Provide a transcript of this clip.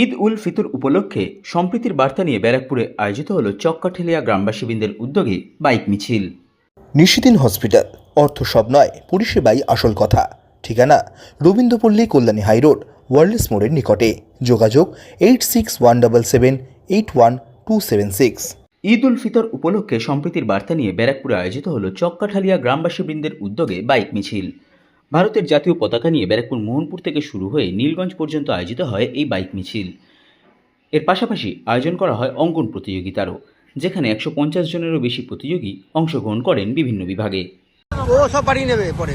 ঈদ উল ফিতর উপলক্ষে সম্প্রীতির বার্তা নিয়ে ব্যারাকপুরে আয়োজিত হল চক্কাঠেলিয়া গ্রামবাসীবৃন্দের উদ্যোগে বাইক মিছিল। নিশিদিন হসপিটাল অর্থ সব নয় পরিষেবাই আসল কথা। ঠিকানা রবীন্দ্রপল্লী কল্যাণী হাইরোড ওয়ার্ল্ডস মোড়ের নিকটে। যোগাযোগ eight six one double seven eight one two seven six Eid ul Fitr উপলক্ষে সম্প্রীতির বার্তা নিয়ে ব্যারাকপুরে আয়োজিত হল চক্কাঠালিয়া গ্রামবাসীবৃন্দের উদ্যোগে বাইক মিছিল। ভারতের জাতীয় পতাকা নিয়ে ব্যারাকপুর মোহনপুর থেকে শুরু হয়ে নীলগঞ্জ পর্যন্ত আয়োজিত হয় এই বাইক মিছিল। এর পাশাপাশি আয়োজন করা হয় অঙ্কন প্রতিযোগিতারও, যেখানে একশো পঞ্চাশ জনেরও বেশি প্রতিযোগী অংশগ্রহণ করেন বিভিন্ন বিভাগে। ও সব বাড়ি নেবে পরে।